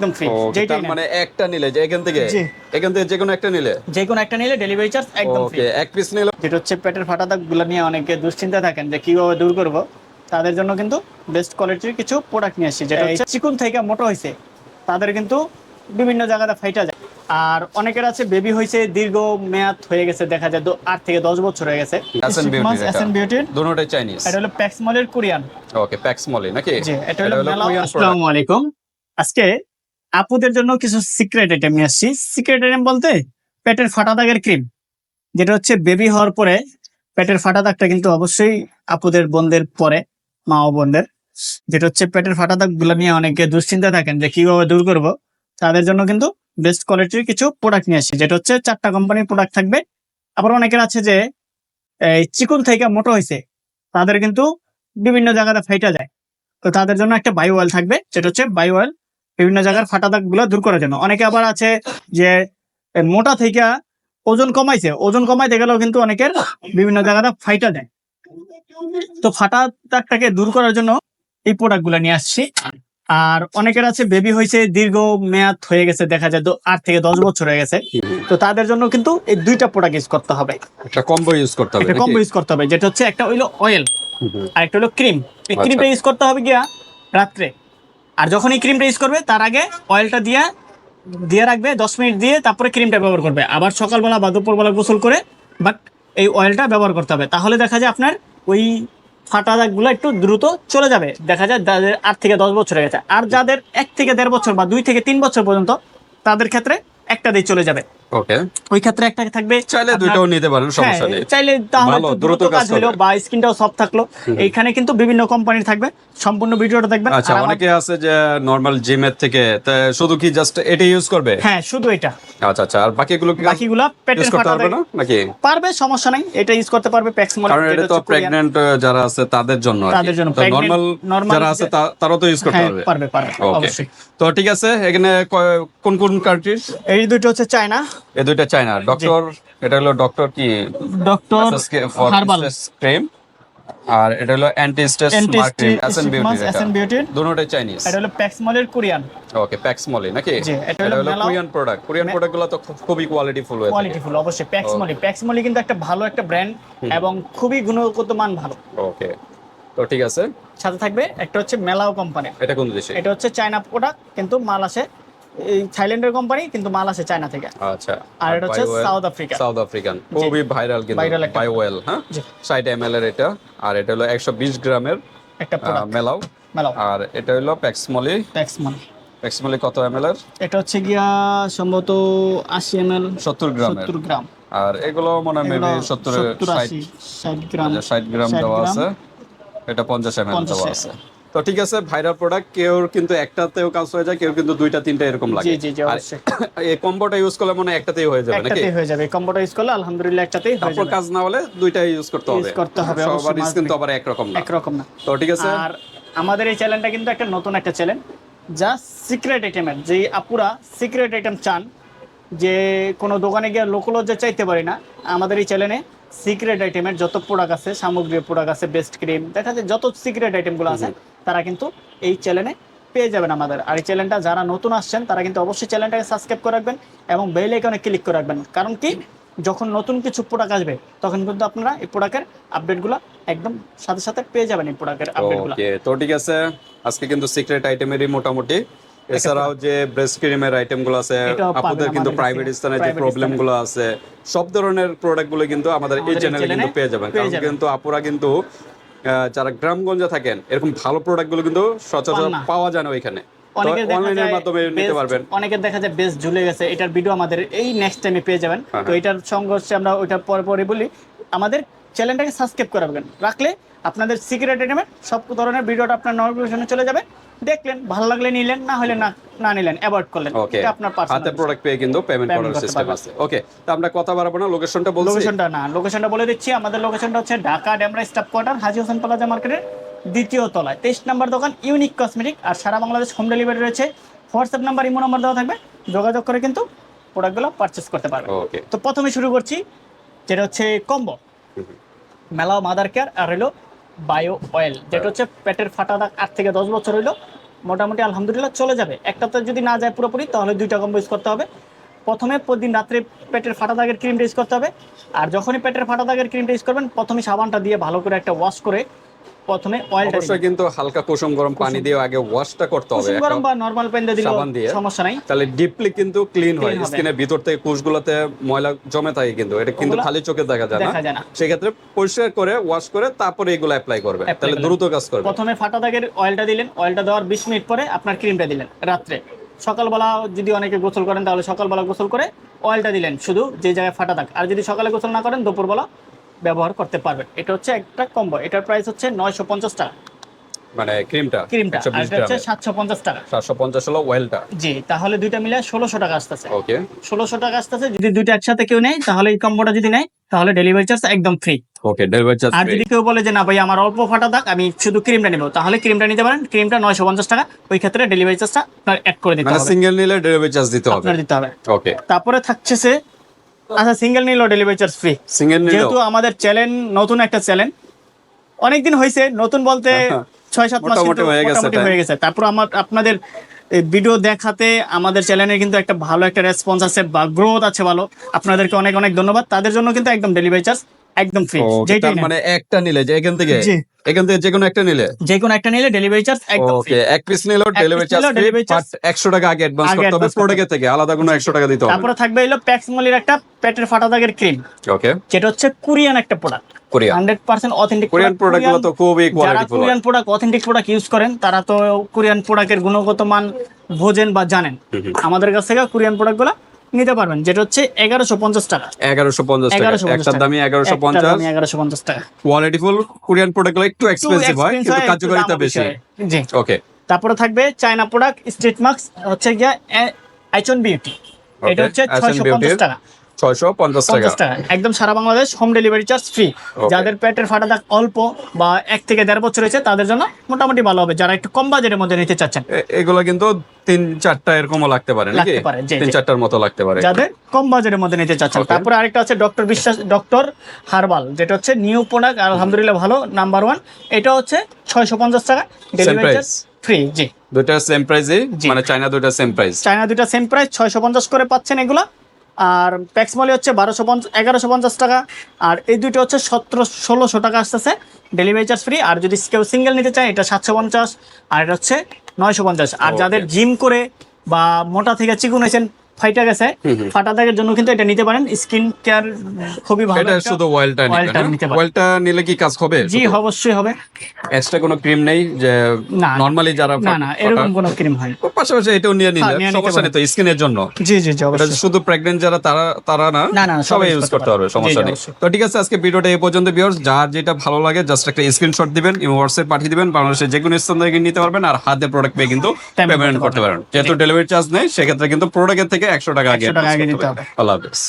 একদম ফ্রি যেটাই মানে একটা নিলে যে এখান থেকে? এখান থেকে যে কোনো একটা নিলে? যে কোনো একটা নিলে ডেলিভারি চার্জ একদম ফ্রি এক পিস নিলে? যেটা হচ্ছে পেটের ফাটা দাগগুলো নিয়ে অনেকে দুশ্চিন্তা থাকেন যে কীভাবে দূর করব। তাদের জন্য কিন্তু বেস্ট কোয়ালিটির কিছু প্রোডাক্ট নিয়ে আসছি যেটা হচ্ছে চিকুন থেকে মোটো হয়েছে তাদের কিন্তু বিভিন্ন জায়গাতে ফাইটা যায়। আর অনেকের আছে বেবি হয়েছে দীর্ঘ মেয়াদ হয়ে গেছে দেখা যায় আট থেকে দশ বছর হয়ে গেছে। এসএন বিউটি এসএন বিউটির দুটোটাই চাইনিজ এটা হলো প্যাক্সমলের কোরিয়ান ওকে প্যাক্স মলি নাকি? জি এটা হলো মেলা কোরিয়ান আসসালামু আলাইকুম। আজকে আপুদের জন্য কিছু সিক্রেট আইটেম নিয়ে আসছি। সিক্রেট আইটেম বলতে পেটের ফাটা দাগের ক্রিম যেটা হচ্ছে বেবি হওয়ার পরে পেটের ফাটা দাগটা কিন্তু অবশ্যই আপুদের বোনদের পরে, মা ও বোনদের। যেটা হচ্ছে পেটের ফাটা দাগগুলো নিয়ে অনেকে দুশ্চিন্তা থাকেন যে কীভাবে দূর করব। তাদের জন্য কিন্তু বেস্ট কোয়ালিটির কিছু প্রোডাক্ট নিয়ে আসছি, যেটা হচ্ছে চারটা কোম্পানির প্রোডাক্ট থাকবে। আবার অনেকের আছে যে, এই চিকুন থেকে মোটো হয়েছে, তাদের কিন্তু বিভিন্ন জায়গাতে ফাইটা যায়। তো তাদের জন্য একটা বায়ো অয়েল থাকবে, যেটা হচ্ছে বায়ো অয়েল বিভিন্ন জায়গার ফাটা দাগগুলো দূর করার জন্য। অনেকে আবার আছে যে মোটা থেকে ওজন কমাইছে। ওজন কমাইতে গেলেও কিন্তু অনেকের বিভিন্ন জায়গাতে ফাইটা দেয়। তো ফাটা দাগটাকে দূর করার জন্য এই প্রোডাক্টগুলো নিয়ে আসছি। আর অনেকের আছে বেবি হয়েছে দীর্ঘ মেয়াদ হয়ে গেছে দেখা যায় তো আট থেকে দশ বছর হয়ে গেছে। তো তাদের জন্য কিন্তু এই দুইটা প্রোডাক্ট ইউজ করতে হবে। একটা কম্বো ইউজ করতে হবে? কম্বো ইউজ করতে হবে যেটা হচ্ছে একটা হইল অয়েল। আর একটা হলো ক্রিম এই আচ্ছা। ক্রিমটা ইউজ করতে হবে গিয়া রাত্রে। আর যখন এই ক্রিমটা ইউজ করবে, তার আগে অয়েলটা দিয়ে দিয়ে রাখবে, দশ মিনিট দিয়ে তারপরে ক্রিমটা ব্যবহার করবে। আবার সকালবেলা বা দুপুরবেলা গোসল করে বাট এই অয়েলটা ব্যবহার করতে হবে। তাহলে দেখা যায় আপনার ওই ফাটা দাগগুলো একটু দ্রুত চলে যাবে। দেখা যায় যাদের আট থেকে দশ বছর হয়ে গেছে। আর যাদের এক থেকে দেড় বছর বা দুই থেকে তিন বছর পর্যন্ত, তাদের ক্ষেত্রে একটা দিয়ে চলে যাবে। ওকে ওই ক্ষেত্রে একটা থাকবে চাইলে আপনার- নিতে পারেন সমস্যা হ্যাঁ, নেই। চাইলে তাহলে দ্রুত কাজ হলো বা স্কিনটাও সফট থাকল। এইখানে কিন্তু বিভিন্ন কোম্পানির থাকবে সম্পূর্ণ ভিডিওটা দেখবেন। আচ্ছা অনেকে আছে যে নরমাল জিমের থেকে শুধু কি জাস্ট এটা ইউজ করবে? হ্যাঁ শুধু এটা। আচ্ছা আচ্ছা আর বাকিগুলো কি বাকিগুলা পেটের ফাটা পারবে না নাকি? পারবে সমস্যা নাই এটা ইউজ করতে পারবে প্যাক্সমল কারণ এটা তো প্রেগন্যান্ট যারা আছে তাদের জন্য তাদের জন্য, নরমাল যারা আছে তা- তারাও তো ইউজ করতে হ্যাঁ পারবে। পারবে পারবে অবশ্যই। তো ঠিক আছে এখানে কোন কোন কান্ট্রিজ এই দুটো হচ্ছে চায়না এই দুইটা চায়না। ডক্টর এটা হলো ডক্টর কি? Doctor herbal. ক্রিম আর এটা হলো অ্যান্টি স্ট্রেস মার্কিন এসএন বিউটি SN Beauty দুটোটাই চাইনিজ এটা হলো প্যাক্সমলের কোরিয়ান ওকে প্যাক্সমলি নাকি? জি, এটা হলো কোরিয়ান প্রোডাক্ট কোরিয়ান প্রোডাক্টগুলো তো খুব- খুবই কোয়ালিটিফুল হয়ে থাকে কোয়ালিটিফুল অবশ্যই প্যাক্সমলি প্যাক্সমলি কিন্তু একটা ভালো একটা ব্র্যান্ড এবং খুবই গুণগত মান ভালো। ওকে তো ঠিক আছে। সাথে থাকবে একটা হচ্ছে মেলাও কোম্পানি এটা কোন দেশে? এটা হচ্ছে চায়না প্রোডাক্ট কিন্তু মাল আসে এই থাইল্যান্ডের কোম্পানি কিন্তু মাল আসে চায়না থেকে। আচ্ছা। আর এটা হচ্ছে সাউথ আফ্রিকা সাউথ আফ্রিকান খুবই ভাইরাল কিন্তু Viral একটা। বায়োওয়েল হ্যাঁ? জি। 60 এমএল এর এটা আর এটা হলো 120 গ্রামের একটা প্রোডাক্ট মেলাও মেলাও আর এটা হলো প্যাক্সমলি প্যাক্সমলি প্যাক্সমলি কত এমএল এর? এটা হচ্ছে গিয়া সম্ভবত আশি এম এল 70 গ্রামের। সত্তর গ্রাম। আর এগুলো মনে হয় মেবি 70 সত্তর 60 ষাট গ্রাম 60 গ্রাম 60 দেওয়া আছে। এটা 50 এমএল 50 দেওয়া আছে। তো ঠিক আছে ভাইরাল প্রোডাক্ট কেউ কিন্তু একটাতেও কাজ হয়ে যায় কেউ কিন্তু দুইটা তিনটা এরকম লাগে। জি জি জি অবশ্যই। এই কম্বোটা ইউজ করলে মনে একটাতেই হয়ে যাবে নাকি? একটাতেই হয়ে যাবে কম্বোটা ইউজ করলে আলহামদুলিল্লাহ একটাতেই হয়ে তারপর যাবে। কাজ না হলে দুইটাই ইউজ করতে হবে। Use করতে হবে, সবার অবশ্যই স্কিন তো must be। আবার একরকম না। একরকম না। তো ঠিক আছে। আর আমাদের এই চ্যানেলটা কিন্তু একটা নতুন একটা চ্যানেল যা সিক্রেট আইটেমের যে আপুরা সিক্রেট আইটেম চান যে কোনো দোকানে গিয়ে লোকলজ্জা চাইতে পারি না আমাদের এই চ্যানেলে সিক্রেট আইটেমের যত প্রোডাক্ট আছে সামগ্রী প্রোডাক্ট আছে বেস্ট ক্রিম দেখা যায় যত সিক্রেট আইটেমগুলো আছে তারা কিন্তু এই চ্যানেলে পেয়ে যাবেন আমাদের। আর এই চ্যানেলটা যারা নতুন আসছেন তারা কিন্তু অবশ্যই চ্যানেলটাকে সাবস্ক্রাইব করে রাখবেন এবং বেল আইকনে ক্লিক করে রাখবেন। কারণ কি? যখন নতুন কিছু প্রোডাক্ট আসবে তখন কিন্তু আপনারা এই প্রোডাক্টের আপডেটগুলো একদম সাথে সাথে পেয়ে যাবেন এই প্রোডাক্টের আপডেটগুলো তো ঠিক আছে। আজকে কিন্তু সিক্রেট আইটেমেরই মোটামুটি। এছাড়াও যে ব্রেস্ট ক্রিমের আইটেমগুলো আছে আপনাদের কিন্তু প্রাইভেট স্থানে যে প্রবলেমগুলো আছে সব ধরনের প্রোডাক্টগুলো কিন্তু আমাদের এই চ্যানেলে কিন্তু পেয়ে যাবেন। কারণ কিন্তু আপুরা কিন্তু যারা গ্রামগঞ্জে থাকেন এরকম ভালো প্রোডাক্টগুলো কিন্তু সচরাচর পাওয়া যায় না ওইখানে। অনেকের দেখা অনলাইনের মাধ্যমে নিতে পারবেন। অনেকের দেখা যায় বেশ ঝুলে গেছে। এটার ভিডিও আমাদের এই নেক্সট টাইমে পেয়ে যাবেন। হ্যাঁ, তো এটার সংঘর্ষে আমরা ওইটা পরে পরে বলি আমাদের চ্যানেলটাকে সাবস্ক্রাইব করে রাখবেন। রাখলে আপনাদের সিক্রেট আইটেমের সব ধরনের ভিডিওটা আপনার নোটিফিকেশনে চলে যাবে। দেখলেন ভালো লাগলে নিলেন না হলে না না নিলেন অ্যাভয়েড করলেন। এটা আপনার হাতে প্রোডাক্ট পেয়ে কিন্তু পেমেন্ট করার সিস্টেম আছে। ওকে তো আমরা কথা বাড়াবো না লোকেশনটা বলছি। লোকেশনটা না লোকেশনটা বলে দিচ্ছি আমাদের লোকেশনটা হচ্ছে Dhaka Demra staff quarter Haji Hossain plaza মার্কেটের দ্বিতীয় তলায়। তেইশ নাম্বার দোকান ইউনিক কসমেটিক আর সারা বাংলাদেশ হোম ডেলিভারি রয়েছে। হোয়াটসঅ্যাপ নাম্বার ইমো নাম্বার দেওয়া থাকবে যোগাযোগ করে কিন্তু প্রোডাক্টগুলো পারচেস করতে পারবে তো প্রথমে শুরু করছি যেটা হচ্ছে কম্বো মেলাও মাদার কেয়ার আর হলো বায়ো অয়েল যেটা হচ্ছে পেটের ফাটা দাগ আট থেকে দশ বছর হইল, মোটামুটি আলহামদুলিল্লাহ চলে যাবে। একটাতে যদি না যায় পুরোপুরি, তাহলে দুইটা কম্বো ইউজ করতে হবে। প্রথমে প্রতিদিন রাত্রে পেটের ফাটা দাগের ক্রিমটা ইউজ করতে হবে। আর যখনই পেটের ফাটা দাগের ক্রিমটা ইউজ করবেন, প্রথমে সাবানটা দিয়ে ভালো করে একটা ওয়াশ করে প্রথমে অয়েলটা অবশ্যই কিন্তু হালকা কুসুম গরম পানি দিয়ে আগে ওয়াশটা করতে হবে কুসুম গরম বা নর্মাল পেন দিয়ে দিলেও সাবান দিয়ে। সমস্যা নাই। তাহলে ডিপলি কিন্তু ক্লিন হয় স্কিনের ভিতর থেকে কোষগুলোতে ময়লা জমে থাকে কিন্তু এটা কিন্তু খালি চোখে দেখা যায় না। সেক্ষেত্রে পরিষ্কার করে ওয়াশ করে তারপরে এগুলো অ্যাপ্লাই করবে তাহলে দ্রুত কাজ করবে প্রথমে ফাটা দাগের অয়েলটা দিলেন অয়েলটা দেওয়ার বিশ মিনিট পরে আপনার ক্রিমটা দিলেন রাত্রে। সকালবেলা যদি অনেকে গোসল করেন তাহলে সকালবেলা গোসল করে অয়েলটা দিলেন শুধু যে জায়গায় ফাটা দাগ। আর যদি সকালে গোসল না করেন দুপুরবেলা ব্যবহার করতে পারবেন। এটা হচ্ছে একটা কম্বো এটার প্রাইস হচ্ছে নয়শো পঞ্চাশ টাকা। মানে ক্রিমটা ক্রিমটা আর এটা হচ্ছে গ্রামে সাতশো পঞ্চাশ টাকা। সাতশো পঞ্চাশ হলো ওয়েলটা জি তাহলে দুইটা মিলে ষোলোশো টাকা আসতেছে। ওকে ষোলোশো টাকা আসতেছে। যদি দুইটা একসাথে কেউ নেয় তাহলে এই কম্বোটা যদি নেয় তাহলে ডেলিভারি চার্জ একদম ফ্রি ওকে ডেলিভারি চার্জ আর যদি কেউ বলে যে না ভাই আমার অল্প ফাটা দাগ আমি শুধু ক্রিমটা নেব তাহলে ক্রিমটা নিতে পারেন। ক্রিমটা নয়শো পঞ্চাশ টাকা। ওই ক্ষেত্রে ডেলিভারি চার্জটা আপনার অ্যাড করে দিতে মানে হবে। সিঙ্গেল নিলে ডেলিভারি চার্জ দিতে হবে। আপনার দিতে হবে। ওকে তারপরে থাকছে সে আচ্ছা সিঙ্গেল নিলেও ডেলিভারি চার্জ ফ্রি সিঙ্গেল যেহেতু আমাদের চ্যানেল নতুন একটা চ্যানেল অনেকদিন হয়েছে নতুন বলতে ছয় সাত মাস মোটামুটি হয়ে গেছে হয়ে গেছে। তারপর আমার আপনাদের ভিডিও দেখাতে আমাদের চ্যানেলের কিন্তু একটা ভালো একটা রেসপন্স আছে বা গ্রোথ আছে ভালো। আপনাদেরকে অনেক অনেক ধন্যবাদ। তাদের জন্য কিন্তু একদম ডেলিভারি চার্জ একদম ফ্রি নেন। মানে একটা নিলে যে এখান থেকে? এখান থেকে যে কোনো একটা নিলে? যে কোনো একটা নিলে ডেলিভারি চার্জ একদম এক পিস piece ডেলিভারি চার্জ নিলেও delivery charge একশো টাকা আগে অ্যাডভান্স করতে হবে প্রোডাক্টের থেকে আলাদা কোনো একশো টাকা দিতে হবে। তারপরে থাকবে হলো প্যাক্সমলির একটা পেটের ফাটা দাগের ক্রিম ওকে যেটা হচ্ছে কোরিয়ান একটা প্রোডাক্ট অথেন্টিক কোরিয়ান প্রোডাক্ট তো খুবই যারা Korean product authentic product use করেন তারা তো কোরিয়ান প্রোডাক্টের গুণগত মান বোঝেন বা জানেন। আমাদের কাছ থেকে কোরিয়ান প্রোডাক্টগুলো নিতে পারবেন যেটা হচ্ছে এগারোশো পঞ্চাশ টাকা। এগারোশো পঞ্চাশ টাকা। একটার দামি এগারোশো পঞ্চাশ। এগারোশো পঞ্চাশ টাকা। কোয়ালিটিফুল কোরিয়ান প্রোডাক্ট একটু এক্সপেন্সিভ হয় কিন্তু কার্যকারিতা বেশি। জি। ওকে তারপরে থাকবে চায়না প্রোডাক্ট স্ট্রিট মার্কস হচ্ছে গিয়া আইচন বিউটি এটা হচ্ছে ছয়শো পঞ্চাশ টাকা। ছয়শো পঞ্চাশ টাকা। একদম সারা Bangladesh home delivery charge free যাদের পেটের ফাটা দাগ অল্প বা এক থেকে দেড় বছর হয়েছে তাদের জন্য মোটামুটি ভালো হবে। যারা একটু কম বাজেটের মধ্যে নিতে চাচ্ছেন। এগুলো কিন্তু তিন চারটা এরকমও লাগতে পারে নাকি? তিন চারটার মতো লাগতে পারে। যাদের কম বাজেটের মধ্যে নিতে চাচ্ছেন। তারপরে আরেকটা আছে ডক্টর বিশ্বাস ডক্টর হার্বাল যেটা হচ্ছে নিউ প্রোডাক্ট আলহামদুলিল্লাহ ভালো নাম্বার ওয়ান এটা হচ্ছে ছয়শো পঞ্চাশ টাকা। ডেলিভারি? চার্জ ফ্রি জি। দুইটা সেম প্রাইসই জি। মানে চাইনা দুইটা সেম প্রাইস চায়না দুইটা সেম প্রাইস ছয়শো পঞ্চাশ করে পাচ্ছেন এগুলো। আর প্যাক্সমলি হচ্ছে বারোশো পঞ্চাশ এগারোশো পঞ্চাশ টাকা। আর এই দুইটা হচ্ছে সতেরো ষোলোশো টাকা আসতেছে ডেলিভারি চার্জ ফ্রি আর যদি কেউ সিঙ্গেল নিতে চায় এটা সাতশো পঞ্চাশ। আর এটা হচ্ছে নয়শো পঞ্চাশ। আর যাদের জিম করে বা মোটা থেকে চিকুন হয়েছেন ফাইটা গেছে ফাটা দাগের জন্য কিন্তু এটা নিতে পারেন। স্কিন কেয়ার খুবই ভালো এটা শুধু অয়েলটা নিতে পারেন। অয়েলটা নিলে কি কাজ হবে? জি অবশ্যই হবে। এক্সট্রা কোনো ক্রিম নেই যে। নরমালি যারা না না এরকম কোনো ক্রিম হয় না। পাশাপাশি এটাও নিয়ে নিলে হ্যাঁ, নিতে সমস্যা নেই তো স্কিনের জন্য। জি জি জি এটা অবশ্যই। শুধু প্রেগনেন্ট যারা তারা তারা না না, না, সবাই ইউজ করতে পারবে। সমস্যা নেই। তো ঠিক আছে আজকে ভিডিওটা এই পর্যন্ত ভিউয়ার্স যার যেটা ভালো লাগে জাস্ট একটা স্ক্রিনশট দিবেন হোয়াটসঅ্যাপ পাঠিয়ে দিবেন বাংলাদেশের যে কোনো স্থান থেকে নিতে পারবেন আর হাতে প্রোডাক্ট পেয়ে কিন্তু পেমেন্ট করতে করতে পারবেন। যেহেতু ডেলিভারি চার্জ নেই সেক্ষেত্রে কিন্তু প্রোডাক্টের থেকে একশো টাকা আগে 100 টাকা আগে advance দিতে করতে হবে। আল্লাহ হাফেজ